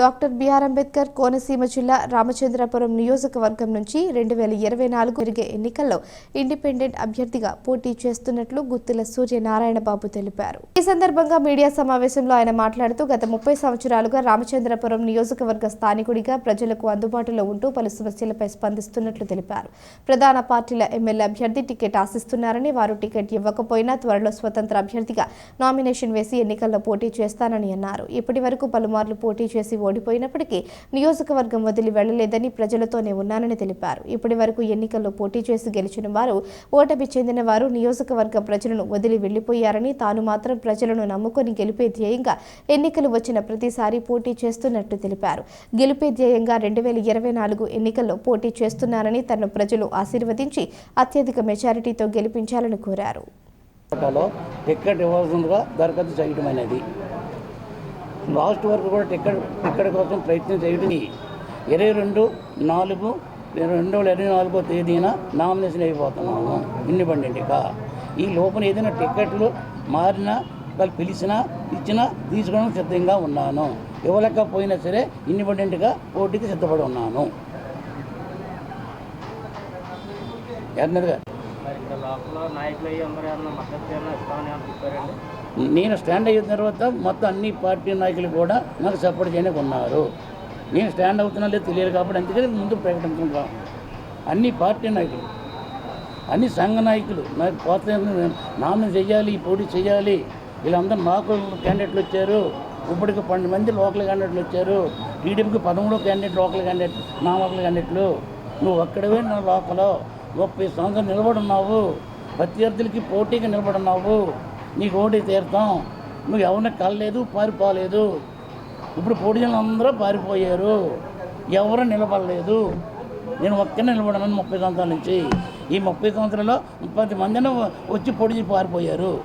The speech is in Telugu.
డాక్టర్ బిఆర్ అంబేద్కర్ కోనసీమ జిల్లా రామచంద్రపురం నియోజకవర్గం నుంచి రెండు వేల ఇరవై నాలుగు జరిగే ఎన్నికల్లో ఇండిపెండెంట్ అభ్యర్థిగా పోటీ చేస్తున్నట్లు గుత్తుల సూర్యనారాయణ బాబు తెలిపారు. ఈ సందర్భంగా మీడియా సమావేశంలో ఆయన మాట్లాడుతూ గత ముప్పై సంవత్సరాలుగా రామచంద్రపురం నియోజకవర్గ స్థానికుడిగా ప్రజలకు అందుబాటులో ఉంటూ పలు సమస్యలపై స్పందిస్తున్నట్లు తెలిపారు. ప్రధాన పార్టీల ఎమ్మెల్యే అభ్యర్థి టికెట్ ఆశిస్తున్నారని వారు టికెట్ ఇవ్వకపోయినా త్వరలో స్వతంత్ర అభ్యర్థిగా నామినేషన్ వేసి ఎన్నికల్లో పోటీ చేస్తానని అన్నారు. ఇప్పటి వరకు పలుమార్లు పోటీ చేసి ఓడిపోయినప్పటికీ నియోజకవర్గం వదిలి వెళ్ళలేదని ప్రజలతోనే ఉన్నానని తెలిపారు. ఇప్పటి వరకు ఎన్నికల్లో పోటీ చేసి గెలిచిన వారు ఓటమి చెందిన వారు నియోజకవర్గ ప్రజలను వదిలి వెళ్ళిపోయారని తాను మాత్రం ప్రజలను నమ్ముకొని గెలిపే ధ్యేయంగా ఎన్నికలు వచ్చిన ప్రతిసారి పోటీ చేస్తున్నట్టు తెలిపారు. గెలిపే ధ్యేయంగా రెండు వేల ఇరవై నాలుగు ఎన్నికల్లో పోటీ చేస్తున్నారని తన ప్రజలు ఆశీర్వదించి అత్యధిక మెజారిటీతో గెలిపించాలని కోరారు. టికెట్ ఇవ్వాల్సిందిగా దరఖాస్తు చేయడం అనేది. లాస్ట్ వరకు కూడా టికెట్ టికెట్ కోసం ప్రయత్నం చేయడం ఇరవై రెండు నాలుగు రెండు వేల ఇరవై నాలుగో తేదీన నామినేషన్ అయిపోతున్నాము. ఇండిపెండెంట్గా ఈ లోపల ఏదైనా టికెట్లు మారినా వాళ్ళు పిలిచినా ఇచ్చినా తీసుకోవడం సిద్ధంగా ఉన్నాను. ఇవ్వలేకపోయినా సరే ఇండిపెండెంట్గా పోటీకి సిద్ధపడి ఉన్నాను. ఎన్నది గారు నాయకులు అందరూ ఏమన్నా మద్దతు ఇస్తామని చెప్పారండి? నేను స్టాండ్ అయిన తర్వాత మొత్తం అన్ని పార్టీ నాయకులు కూడా నాకు సపోర్ట్ చేయడానికి ఉన్నారు. నేను స్టాండ్ అవుతున్నా లేదు తెలియదు కాబట్టి అందుకని ముందు ప్రకటించుకుంటాం అన్ని పార్టీ నాయకులు అన్ని సంఘ నాయకులు నాకు పోతే నామినేట్ చేయాలి పోటీ చేయాలి వీళ్ళందరూ మాకు క్యాండిడేట్లు వచ్చారు. ఇప్పటికి పన్నెండు మంది లోకల్ క్యాండిడేట్లు వచ్చారు. టీడీపీకి పదమూడు క్యాండిడేట్ లోకల్ క్యాండిడేట్ నా లోకల్ క్యాండిడేట్లు నువ్వు ఒక్కడవే నా లోకల్ ముప్పై సంవత్సరాలు నిలబడున్నావు ప్రత్యర్థులకి పోటీగా నిలబడున్నావు నీకు ఓటి తీర్థం. నువ్వు ఎవరిని కలలేదు పారిపోలేదు. ఇప్పుడు పొడిజనులు అందరూ పారిపోయారు. ఎవరు నిలబడలేదు. నేను ఒక్కనే నిలబడను ముప్పై సంవత్సరాల నుంచి. ఈ ముప్పై సంవత్సరాల్లో ముప్పై మందిని వచ్చి పొడిచి పారిపోయారు.